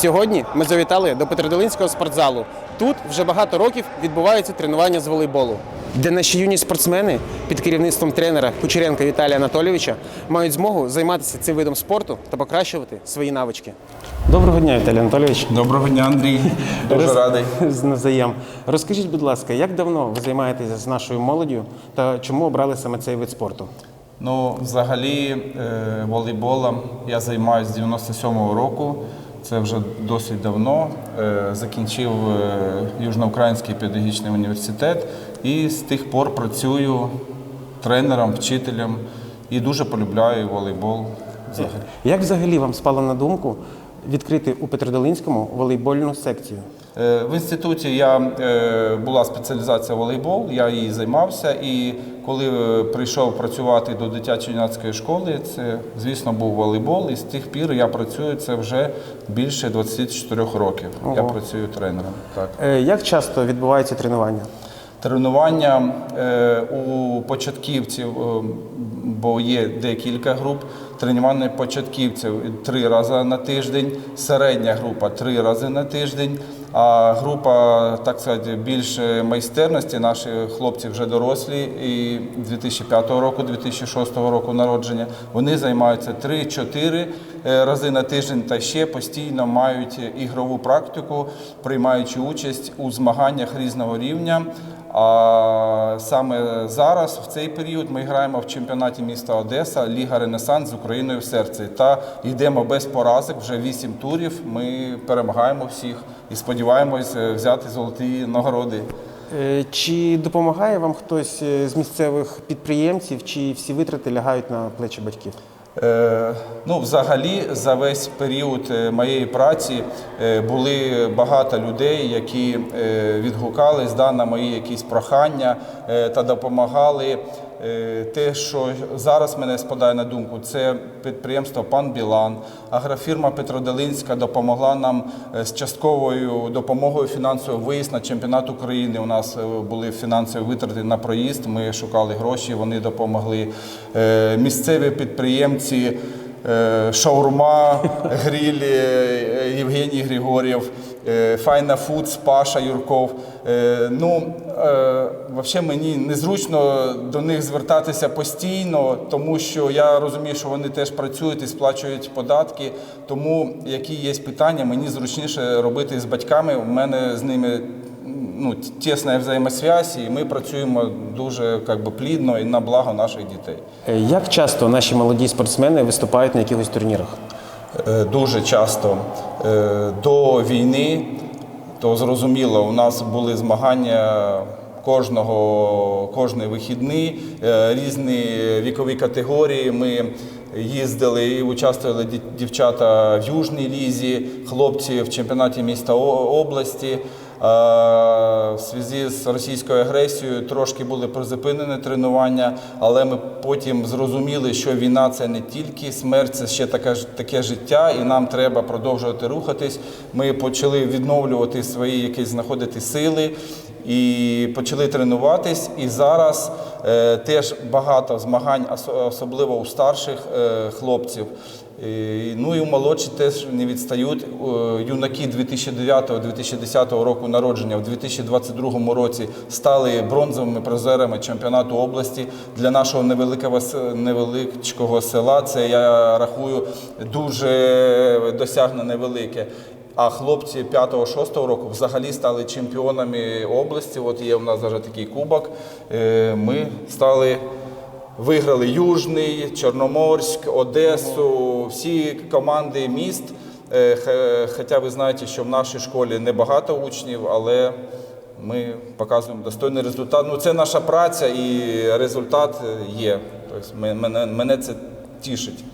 Сьогодні ми завітали до Петродолинського спортзалу. Тут вже багато років відбуваються тренування з волейболу, де наші юні спортсмени під керівництвом тренера Кучеренка Віталія Анатолійовича мають змогу займатися цим видом спорту та покращувати свої навички. Доброго дня, Віталій Анатолійович. Доброго дня, Андрій. Дуже радий. З навзаєм. Розкажіть, будь ласка, як давно ви займаєтеся з нашою молоддю та чому обрали саме цей вид спорту? Ну, взагалі, е, волейболом я займаюся з 97-го року. Це вже досить давно. Е, Закінчив е, Южноукраїнський педагогічний університет і з тих пор працюю тренером, вчителем і дуже полюбляю волейбол. Взагалі. Як взагалі вам спало на думку відкрити у Петродолинському волейбольну секцію? Е, В інституті я е, була спеціалізація волейбол, я її займався. І коли е, прийшов працювати до дитячо-юнацької школи, це, звісно, був волейбол. І з тих пір я працюю це вже більше 24 років. Я працюю тренером. Так. Як часто відбуваються тренування? Тренування у початківців, бо є декілька груп. Тренування початківців три рази на тиждень, середня група три рази на тиждень. А група, так сказати, більше майстерності, наші хлопці вже дорослі, і 2005 року, 2006 року народження, вони займаються 3-4 рази на тиждень та ще постійно мають ігрову практику, приймаючи участь у змаганнях різного рівня. А саме зараз, в цей період, ми граємо в чемпіонаті міста Одеса, Ліга Ренесанс з Україною в серці. Та йдемо без поразок. Вже вісім турів. Ми перемагаємо всіх і сподіваємось е, взяти золоті нагороди. Е, Чи допомагає вам хтось е, з місцевих підприємців, чи всі витрати лягають на плечі батьків? Е, Ну, взагалі, за весь період е, моєї праці е, були багато людей, які відгукались да, на мої якісь прохання та допомагали. Е, Те, що зараз мене спадає на думку, це підприємство Пан Білан, агрофірма Петродолинська допомогла нам е, з частковою допомогою фінансовою виїзд на чемпіонат України. У нас е, були фінансові витрати на проїзд. Ми шукали гроші, вони допомогли. Місцеві підприємці. Шаурма, гриль е, Євгеній Григорєв, е, Файна Фудс, Паша Юрков. Е, Ну, е, взагалі мені незручно до них звертатися постійно, тому що я розумію, що вони теж працюють і сплачують податки. Тому які є питання, мені зручніше робити з батьками. У мене з ними ну, тісна взаємосвязь, і ми працюємо дуже як би, плідно і на благо наших дітей. Е, Як часто наші молоді спортсмени виступають на якихось турнірах? Е, дуже часто Е, до війни, то зрозуміло, у нас були змагання кожного кожний вихідний, е, різні вікові категорії. Ми їздили і участвували ді- дівчата в Южній лізі, хлопці в чемпіонаті міста області. Е, В зв'язку з російською агресією трошки були призупинені тренування, але ми потім зрозуміли, що війна це не тільки смерть, це ще таке, таке життя, і нам треба продовжувати рухатись. Ми почали відновлювати свої якісь знаходити сили і почали тренуватись. І зараз е, теж багато змагань, ос- особливо у старших е, хлопців. І, Ну і молодші теж не відстають. Е, Юнаки 2009-2010 року народження в 2022 році стали бронзовими призерами чемпіонату області для нашого невеликого невеличкого села. Це я рахую дуже досягнення велике. А хлопці 5-6 року взагалі стали чемпіонами області. От є у нас зараз такий кубок. Е, Ми стали Виграли Южний, Чорноморськ, Одесу, всі команди міст. Е, Хоча ви знаєте, що в нашій школі небагато учнів, але ми показуємо достойний результат. Ну, це наша праця і результат є. Тобто мене, мене це тішить.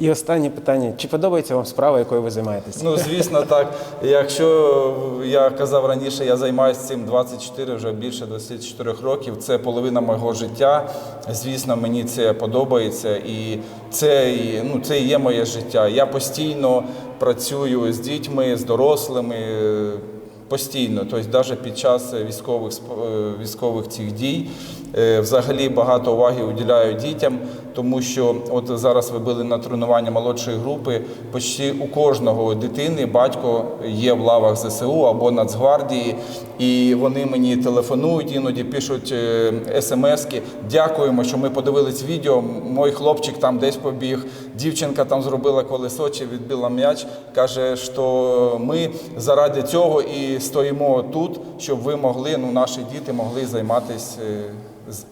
І останнє питання: чи подобається вам справа, якою ви займаєтесь? Ну, звісно, так. Якщо я казав раніше, я займаюся цим 24, вже більше 24 років. Це половина мого життя. Звісно, мені це подобається, і це, ну, це і є моє життя. Я постійно працюю з дітьми, з дорослими. постійно, тобто навіть під час військових е, військових цих дій. Е, Взагалі багато уваги уділяю дітям, тому що от зараз ви були на тренуванні молодшої групи. Почти у кожного дитини батько є в лавах ЗСУ або Нацгвардії, і вони мені телефонують, іноді пишуть е, смски. Дякуємо, що ми подивились відео. Мой хлопчик там десь побіг, дівчинка там зробила колесо чи відбила м'яч. Каже, що ми заради цього і стоїмо тут, щоб ви могли, ну наші діти могли займатися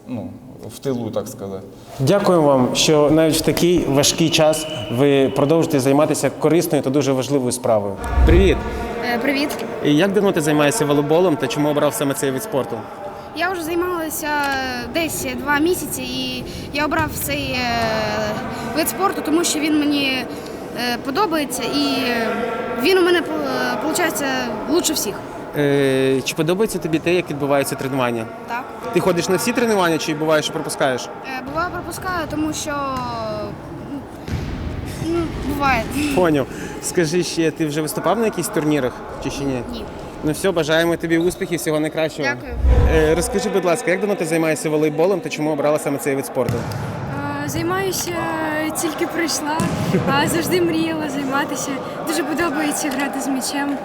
ну, в тилу, так сказати. Дякую вам, що навіть в такий важкий час ви продовжуєте займатися корисною та дуже важливою справою. Привіт! Е, Привіт. І як давно ти займаєшся волейболом та чому обрав саме цей вид спорту? Я вже займалася десь два місяці, і я обрав цей е, вид спорту, тому що він мені е, подобається і він у мене виходить лучше всіх. Е, чи подобається тобі те, як відбувається тренування? Так. Ти ходиш на всі тренування чи буває, що пропускаєш? Е, Буває пропускаю, тому що ну, буває. Поняв. Скажи ще, ти вже виступав на якихось турнірах чи ще ні? Ні. Ну все, бажаємо тобі успіхів, всього найкращого. Дякую. Е, розкажи, будь ласка, як давно ти займаєшся волейболом та чому обрала саме цей вид спорту? Е, Займаюся тільки прийшла, а завжди мріяла займатися. Дуже подобається грати з м'ячем.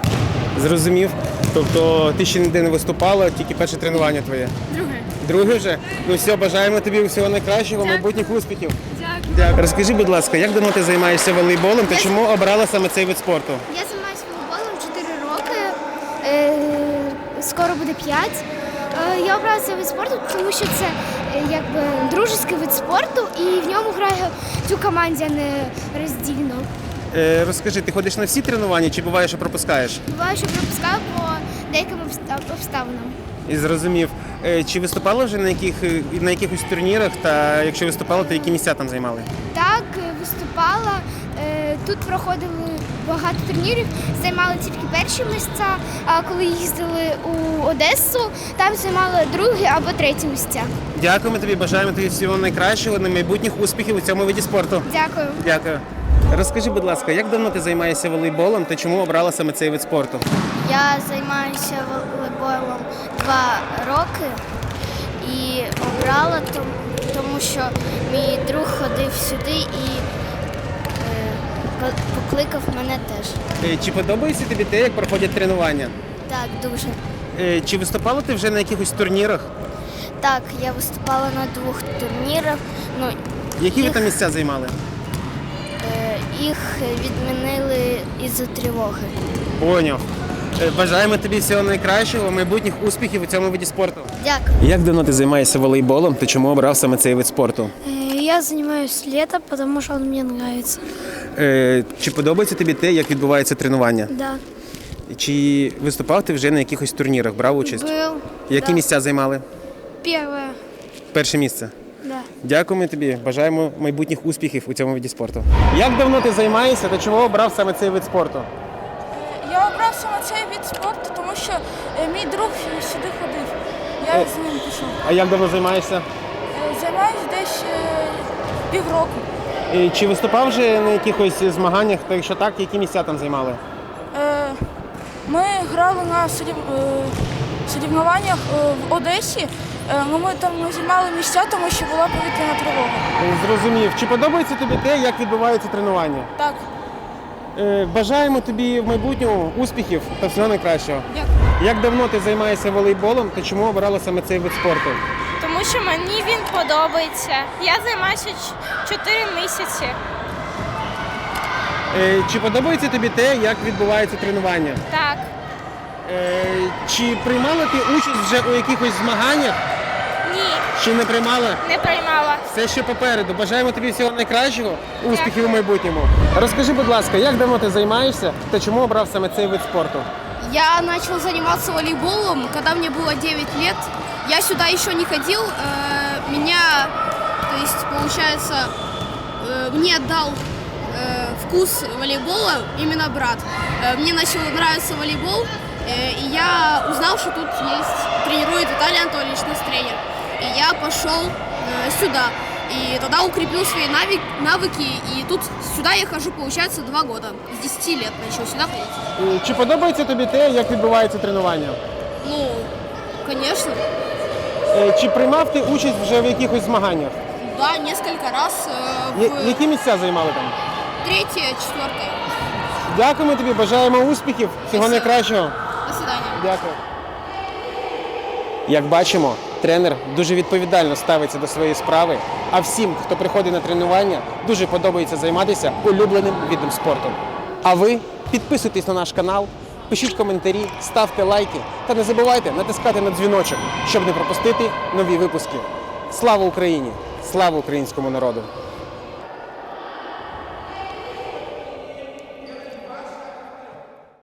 Зрозумів. Тобто ти ще ніде не виступала, тільки перше тренування твоє. Друге. Друге вже? Ну все, бажаємо тобі всього найкращого, майбутніх успіхів. Дякую. Дякую. Розкажи, будь ласка, як давно ти займаєшся волейболом та чому обрала саме цей вид спорту? Я займаюся волейболом 4 роки, е, скоро буде 5. Е, я обрала цей вид спорту, тому що це якби дружеський вид спорту і в ньому грає цю команді, а не роздільно. Е, розкажи, ти ходиш на всі тренування чи буває, що пропускаєш? Буває, що пропускаю по деяким обста- обставинам. І зрозумів. Е, чи виступала вже на яких е, на якихось турнірах? Та якщо виступала, то які місця там займали? Так, е, виступала. Е, Тут проходили багато турнірів, займали тільки перші місця, а коли їздили у Одесу, там займали другі або треті місця. Дякуємо тобі, бажаємо тобі всього найкращого, на майбутніх успіхів у цьому виді спорту. Дякую. Дякую. Розкажи, будь ласка, як давно ти займаєшся волейболом та чому обрала саме цей вид спорту? Я займаюся волейболом два роки і обрала том- тому, що мій друг ходив сюди і покликав мене теж. Е, Чи подобається тобі те, як проходять тренування? Так, дуже. Е, Чи виступала ти вже на якихось турнірах? Так, я виступала на двох турнірах. Ну, Які ви там місця займали? е, їх відмінили із-за тривоги. Поняв. Бажаємо тобі всього найкращого, майбутніх успіхів у цьому виді спорту. Дякую. Як давно ти займаєшся волейболом та чому обрав саме цей вид спорту? Я займаюся літо, тому що він мені подобається. Е, Чи подобається тобі те, як відбувається тренування? Да. Чи виступав ти вже на якихось турнірах, брав участь? Был. Які да. місця займали? Перше. Перше місце. Да. Дякуємо тобі, бажаємо майбутніх успіхів у цьому виді спорту. Як давно ти займаєшся та чого обрав саме цей вид спорту? Я обрав саме цей від спорту, тому що е, мій друг сюди ходив. Я Е. з ним пішов. А як давно займаєшся? Е, Займаюсь десь е, півроку. Чи виступав вже на якихось змаганнях? Та якщо так, які місця там займали? Е, Ми грали на сорів- е, е, в Одесі. Е, ну, Ми там не займали місця, тому що була повітряна тривога. Е, Зрозумів. Чи подобається тобі те, як відбувається тренування? Так, Е, Бажаємо тобі в майбутньому успіхів та всього найкращого. дякую. Як давно ти займаєшся волейболом та чому обрала саме цей вид спорту? Тому що мені він подобається. Я займаюся 4 місяці. Е, Чи подобається тобі те, як відбувається тренування? Так, Е, Чи приймала ти участь вже у якихось змаганнях? ні, Чи не приймала? не приймала. Все ще попереду. Бажаємо тобі всього найкращого, успіхів у майбутньому. Розкажи, будь ласка, як давно ти займаєшся та чому обрав саме цей вид спорту? Я начал заниматься волейболом, когда мне было 9 лет. Я сюда еще не ходил. э, Меня, то есть, получается, э, мне дал э, вкус волейбола именно брат. Э, Мне начал нравиться волейбол, э, и я узнал, что тут есть, тренирует Виталий Анатольевич, наш тренер. И я пошел э, сюда. И тогда укрепил свои навык- навыки. И тут сюда я хожу, получается, два года. С 10 лет начал сюда ходить. Е, Чи подобається тобі те, як відбувається тренування? Ну, конечно. Е, Чи приймав ти участь вже в якихось змаганнях? Да, несколько раз э, Я- в Які місця займали там? третье, четвертое. Дякуємо тобі, бажаємо успіхів, всього Спасибо. найкращого. До свидания. Дякую. Як бачимо, тренер дуже відповідально ставиться до своєї справи, а всім, хто приходить на тренування, дуже подобається займатися улюбленим видом спорту. А ви підписуйтесь на наш канал, пишіть коментарі, ставте лайки та не забувайте натискати на дзвіночок, щоб не пропустити нові випуски. Слава Україні! Слава українському народу!